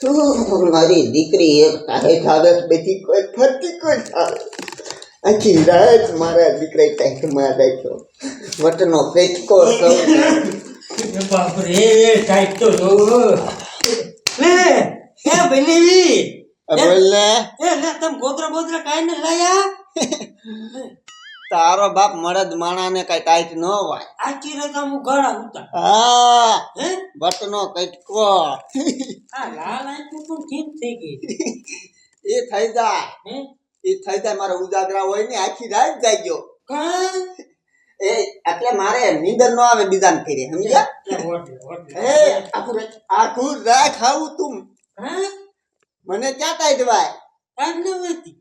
તું મારી દીકરી એક તારે ચાલે બધી કોઈ ફરતી કોઈ થાય આખી રાત મારા દીકરા ટાઈટમાં રાખ્યો. વટનો એ બાપરે ટાઈટ તો જોવો. લે એ બનેવી બોલ ને એ લે તમ ગોદરા બોદરા કાઈ ને લાયા? તારો બાપ મળદ માણાને કઈ ટાઈટ ન હોય. આખી રકમ આમ ઉતા હા. વટનો કટકો. આ લાલ આંખું પણ ઠીક થઈ ગઈ એ થઈ જાય. એ થઈ જાય મારો ઉજાગરા હોય ને આખી રાત જાય ગયો. એ એટલે મારે નીંદર ન આવે બીજાને કરી સમજ્યા? એ આખું આખું રાત ખાવું તું. મને ક્યાં ટાઈટ વાય?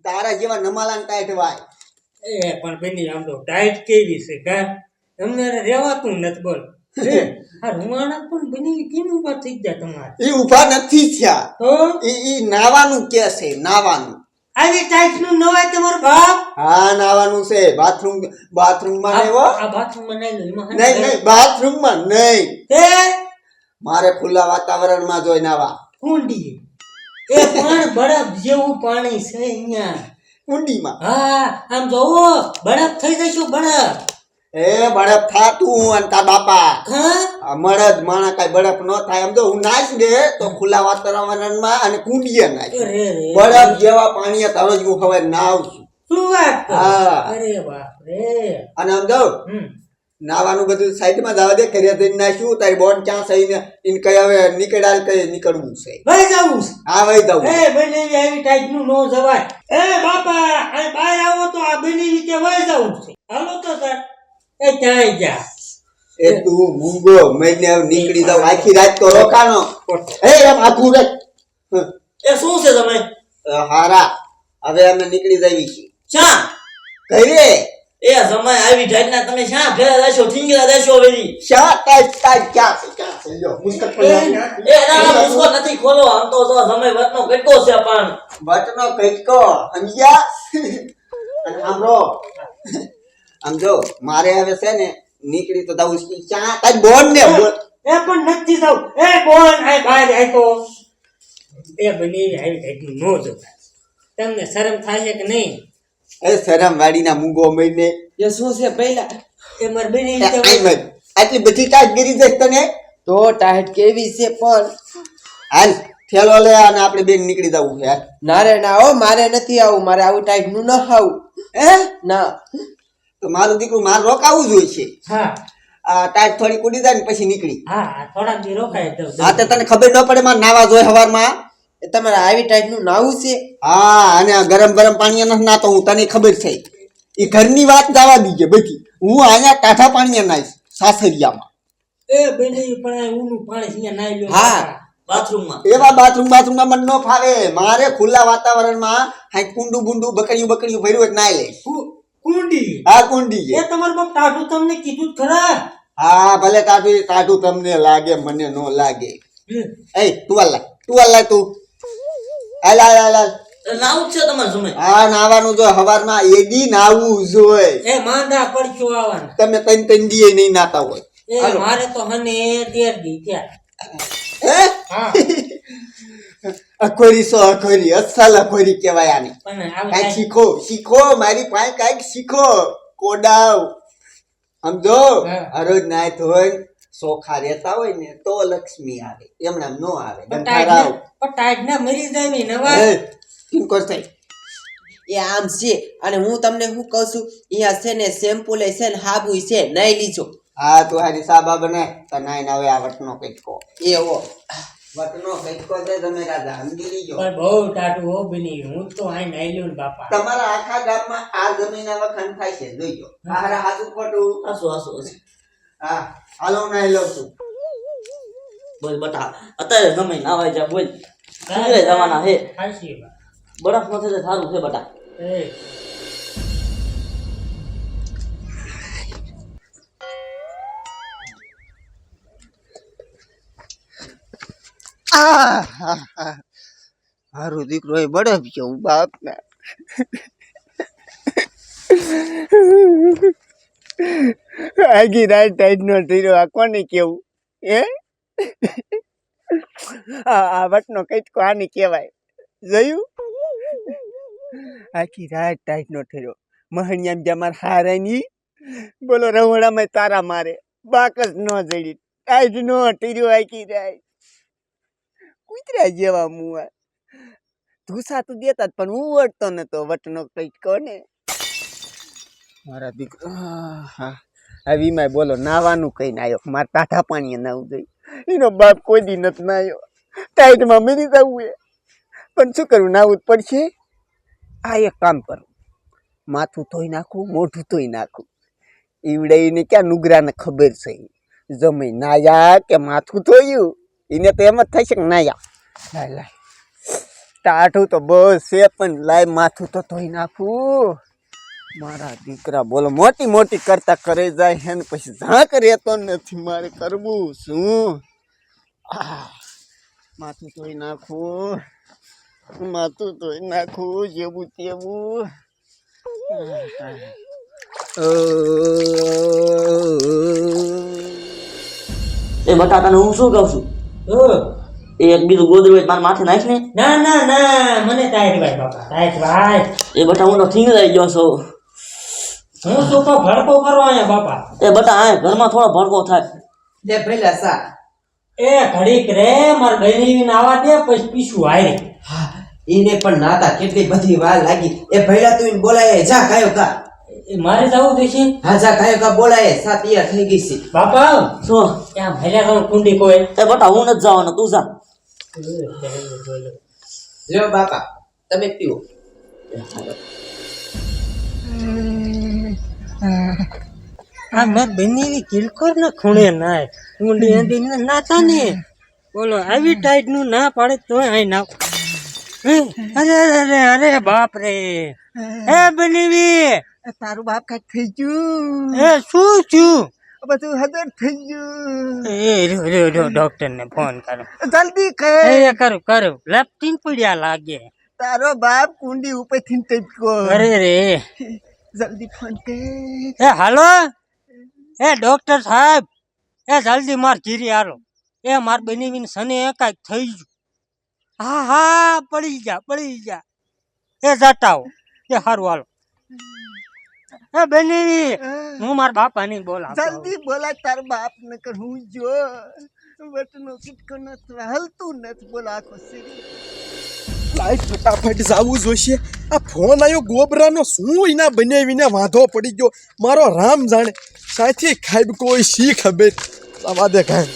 તારા જેવા નમાલાને ટાઈટ વાય. એ પણ બેની આમ તો ડાયટ કેવી છે કા? તમને રહેવાતું નથી બોલ. રૂવાણા પણ બની કેમ ઊભા થઈ ગયા તમારે? એ ઊભા નથી થયા. તો? એ ઈ નાવાનું કે છે નાવાનું. આવી ટાઈટનું નવાય તમારો બાપ? હા નાવાનું છે. બાથરૂમ બાથરૂમમાં નહીં નહીં નહીં નહીં બાથરૂમમાં નહીં. તે મારે ખુલ્લા વાતાવરણમાં જોઈ નાવા કુંડી એ પણ બરફ જેવું પાણી છે અહીંયા. કુંડીમાં. હા આમ જોવો બરફ થઈ જશું બરફ એ બળફ થાતું અને તા બાપા. મળદ માણા કઈ બળપ ન થાય. એમ તો હું નાચ દે તો ખુલ્લા વાતાવરણમાં અને કુંડીએ નાચ બળપ જેવા પાણી તારો જ હું હવે નાવ છું શું વાત હા. અરે બાપ રે. અને આમ જો નાવાનું બધું સાઈડમાં જવા દે ઘરે ના નાખ્યું તારી બોન ક્યાં થઈને ઇન કઈ હવે નીકળાલ કઈ નીકળવું છે. ભાઈ જાવું છે. હા ભાઈ જવું એ બનેવી આવી ટાઈપનું નો જવાય. એ બાપા આ બહાર આવો તો આ બનેવી રીતે વહી જવું છે. હાલો તો સર એ ક્યાંય જા. એ તું મૂંગો મહિને નીકળી જાવ આખી રાત તો રોકાનો એ એમ આખું રે એ શું છે તમે? હારા. હવે અમે નીકળી જઈએ છીએ. કઈ ઘરે. એ સમય આવી ઢાઈના તમે શા ફેરા દેશો ઠીંગરા દેશો વેરી શા તાઈ તાઈ ક્યાં છે? ક્યાં છે? લ્યો મુસ્તક પર એ ના ના પુષ્કો નથી ખોલો. આમ તો જો સમય વતનો કેટલો છે પણ. વતનો કટકો સમજ્યા? અને આમરો આમ જો મારે હવે છે ને નીકળી તો દઉં છું. ચા તારી બોન ને એ પણ નથી જાવ એ બોન આ બહાર આય તો એ બની આવી ટાઈપનું નો જો તમને શરમ થાય કે નહીં? એ શરમ વાડીના મૂંગો મહિને એ શું છે પહેલા? એ મારી. આટલી બધી ટાઈટ દેખ તને? તો ટાઈટ કેવી છે પણ? હાલ થેલો લે અને આપણે બેન નીકળી જવું છે. ના રે ના હો મારે નથી આવું. મારે આવું ટાઈટનું ન ખાવું હે? ના. તો મારું દીકરું મારે રોકાવું જોઈએ છે. હા. આ ટાઈટ થોડી કુડી જાય ને પછી નીકળી. હા થોડા દી રોકાય હા તો તને ખબર ન પડે માં નાવા જોઈએ હવારમાં? એ તમારે આવી ટાઈપનું નાવું છે? હા અને આ ગરમ ગરમ પાણી નથી નાતો હું તને ખબર છે. એ ઘરની વાત જવા દીજે બધી. હું અહીંયા કાઠા પાણી નાઈશ સાસરિયામાં. એ બનેવી પણ ઊનું પાણી અહીંયા નાઈ લો હા. બાથરૂમમાં. એવા બાથરૂમ બાથરૂમમાં મન ન ફાવે. મારે ખુલ્લા વાતાવરણમાં હાઈ કુંડું બુંડુ બકડીયું બકડીયું ભર્યું હોય નાઈ લઈશ. કુંડી. હા કુંડી એ તમારું બાપ ટાઢું તમને કીધું ખરા. હા ભલે ટાઢું ટાઢું તમને લાગે મને ન લાગે. એ તું હાલ તું હાલ તું. હાલ હાલ હાલ હાલ. નાવું છે તમારે સમય હા નાવાનું જો હવારમાં એદી નાવું જોઈએ એ માંદા પડશો આવવાના તમે ત્રણ ત્રણ દીએ નહીં નાતા હોય. એ મારે તો હને તેર દી થયા. હા? અખોરી સો અખોરી અસલ અખોરી કહેવાય આને. કાંઈક શીખો શીખો મારી પાસે કાંઈક શીખો. કોડાવ. સમજો? હરોજ નાય ધોઈ સોખા રહેતા હોય ને તો લક્ષ્મી આવે. એમના ન આવે. પણ ગંઠારાવ ટાઈટ ના- પણ મરી જાય ને નવા. એ, કિંકોર થાય? એ આમ છે. અને હું તમને શું કહું છું? અહીંયા છે ને શેમ્પુ લે છે ને હાબુ છે. નહીં લીજો. હા તું હારી સાબા બને. તો નાઈ ને હવે આ વટનો કંઈક. કહો એવો વટનો કંઈક છે તમે રાજા સમજી લીજો. પણ બહુ ટાટું હો બની. હું તો આ નાઈ લ્યો બાપા. તમારા આખા ગામમાં આ જમીન વખાણ થાય છે. જોઈજો આ હાથું ખોટું હાસો હાસો. હા હાલો હું નાઈ લઉં છું બોલ બટા અત્યારે સમય નાવાય જા બોલ. જવાના હે? બરફ નથી તો સારું છે બટા. એ. આ હા, હા. મારો દીકરો એ બળફ ગયો બાપ ના આગી રાત ટાઈટ નો તીરો આ કોને કેવું? એ આ વટનો કઈટકો આની કહેવાય. જોયું? આખી રાત ટાઈટ નો થયો મહણિયામ જ્યાં હારે ની બોલો રવણામાં તારા મારે. બાક જ ન જડી ટાઈટ નો ટીર્યો આખી રાત. કૂતરા જેવા મુવા. ધૂસા તો દેતા પણ હું વટતો નતો. વટનો કંઈક કોને? મારા દીકરા હા આવી માય બોલો નાવાનું કહીને આવ્યો મારે ટાઢા પાણીએ નાવું જોઈએ. એનો બાપ કોઈ દી નથી નાયો ટાઈટમાં મરી જવું એ પણ શું કરવું નાવું જ પડશે? આ એક કામ કરું. માથું ધોઈ નાખું, મોઢું ધોઈ નાખું. ઈવડાઈને ક્યાં નુગરાને ખબર છે? જમી નાયા કે માથું ધોયું? એને તો એમ જ થશે કે નાયા. લાય લાય. ટાઢું તો બસ છે, પણ લાય, માથું તો ધોઈ નાખું. મારા દીકરા બોલો મોટી મોટી કરતા કરે જાય હે ને પછી ઝાંક રહેતો નથી મારે કરવું શું? માથું ધોઈ નાખું માથું ધોઈ નાખું જેવું તેવું. એ બટા તને હું શું કહું છું? એ એક બીજું ગોદડું મારા માથે નાખ ને ના ના ના મને ટાઈટ ભાઈ બાપા ટાઈટ ભાઈ. એ બટા હું તો થીંગરાઈ ગયો છું. હું શું કહું ભડકો કરો અહીંયા બાપા? એ બટા આ ઘરમાં થોડો ભડકો થાય. દે પહેલા સા. એ ઘડીક રે માર બહેની આવા દે પછી પીશું હારી. હા ઈને પણ નાતા કેટલી બધી વાર લાગી. એ ભૈલા તું ઈને બોલાય જા કાયો કા. એ મારે જવું દેશે હા જા કાયો કા બોલાય સા તૈયાર થઈ ગઈ છે. બાપા શું? ક્યાં ભલ્યા તમે કુંડી કોઈ? એ બટા હું નથી જવાનો તું જા. જો બાપા તમે પીવો. આ મેં બહેની કિલકોર ને ખૂણે નાય. આંડી ને નાતા ને બોલો આવી ટાઈટનું ના પાડે તો અહીં ના હે, અરે અરે અરે બાપ રે હે બનેવી તારું બાપ કાંઈક થઈ ગયું. એ શું છું બધું હદર થઈ ગયું. એ રો રહ્યો ડોક્ટર ને ફોન કરો. જલ્દી કર. એ કરું કરું. લપટીન પડ્યા લાગે. તારો બાપ કુંડી ઉપરથી ટપકો અરે રે જલ્દી ફોન કે એ હાલો? એ ડોક્ટર સાહેબ એ જલ્દી માર જીરી હારો એ માર બીને સને કાંઈક થઈ ગયું. હા હા પડી જા પડી જા. એ જટાવો એ સારું હાલો. એ બની હું માર બાપાની બોલાવતો બોલા જલ્દી બોલા તાર બાપ ને કર હું જો. વટનો કિટકો નથી હલતું નથી બોલા આખો શરીર. લાઈટ ફટાફટ જવું જોઈશે આ ફોન આવ્યો ગોબરાનો શું એના બનાવીને વાંધો પડી ગયો? મારો રામ જાણે. સાથી ખાઈબ કોઈ શી ખબર? આવા દે કાંઈ.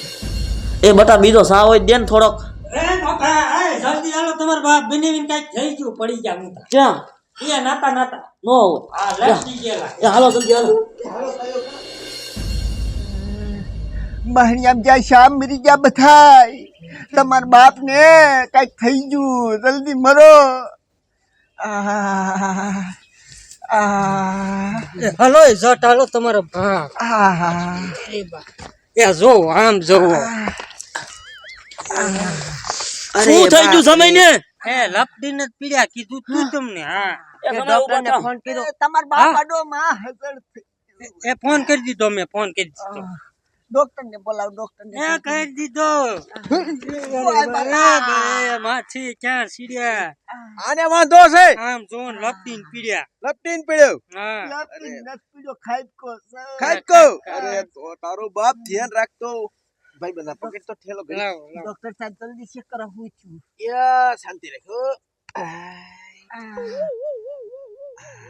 એ બટા બીજો સા હોય દે ને થોડોક. એ બાપા એ જલ્દી હાલો તમાર બાપ બનેવીને કાંઈક થઈ ગયું પડી ગયા હું ક્યાં? એ નાતા નાતા. નો હોય. આ લપટી ગયેલા. એ હાલો જલ્દી હાલો. મહણિયામ જ્યાં શામ મરી ગયા બધાય. તમાર બાપ ને કંઈક થઈ ગયું જલ્દી મરો. હલો જટ હાલો તમારો એ જો આમ જોવો શું થઈ ગયું સમય ને એ લપડીને જ પીડ્યા કીધું તું તમને હા. ઊભા થાઓ. એ તમાર બાપ આડો માં હાજર એ ફોન કરી દીધો મેં ફોન કરી દીધો. ડોક્ટર ને બોલાવો ડોક્ટર ને એ કહી દીધો. એ માછી ક્યાં સીડ્યા? આને વાંધો છે? આમ જોન લપટીન પીડ્યા. લપટીન પીડ્યો? હા. લપટી નથી પીડ્યો, ખાઈકો ખાઈકો અરે તો તારો બાપ ધ્યાન રાખતો. ભાઈ બધા પકડ તો ઠેલો ગયો. ડોક્ટર સાહેબ જલ્દી ચેક કરો હું છું. યા શાંતિ રાખો.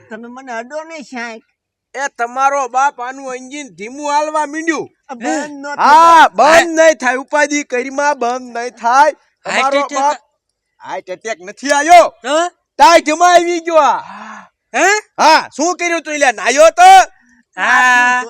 તમે મને અડો નહીં સાહેબ. એ તમારો બાપ આનું એન્જિન ધીમું હાલવા માંડ્યું. બંધ હા? બંધ નહીં થાય ઉપાધિ કરીમાં બંધ નહીં થાય. તમારો? બાપ હાર્ટ એટેક નથી આવ્યો ટાઈ ટાઈટમાં આવી ગયો આ. હે? હા શું કર્યું તું એટલે નાયો તો? હા.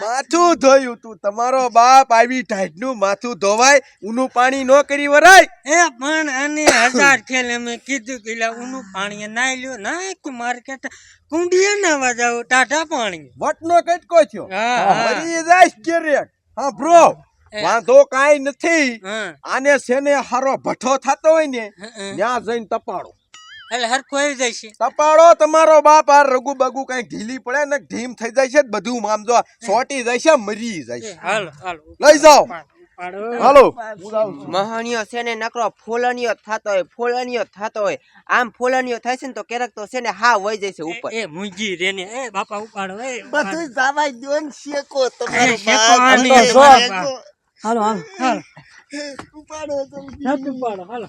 માથું ધોયું તું. તમારો બાપ આવી ટાઈટનું માથું ધોવાય ઉનું પાણી નો કરી વરાય. એ પણ અને હજાર ખેલ અમે કીધું કે ઉનું પાણી નાઈ લ્યો. નાય કે માર્કેટ કુંડીએ નાવા જાવ ટાટા પાણી વટનો કટકો થયો હા. જાય કેરેક હા બ્રો વાંધો કાઈ નથી. આને સેને ને હારો ભઠ્ઠો થતો હોય ને. ત્યાં જઈને તપાડો. એટલે હર કોઈ જાય છે. તપાડો તમારો બાપ આ રગુ બગુ કઈ ઢીલી પડે ને ઢીમ થઈ જાય છે બધું આમ જો સોટી જાય છે મરી જાય છે. હાલો હાલો. લઈ જાઓ. હાલો. મહાણિયો છે ને નકરો ફૂલણીયો થતો હોય ફૂલણીયો થતો હોય. આમ ફૂલણીયો થાય છે ને તો ક્યારેક તો છે ને હા વહી જાય છે ઉપર. એ મૂંગી રે ને. એ બાપા ઉપાડો. એ બધું જવા દો ને શેકો તમારો બાપ. આની શેકો. બાપ. હાલો. હાલો હાલો. ઉપાડો જલ્દી. જલ્દી ઉપાડો. હાલો.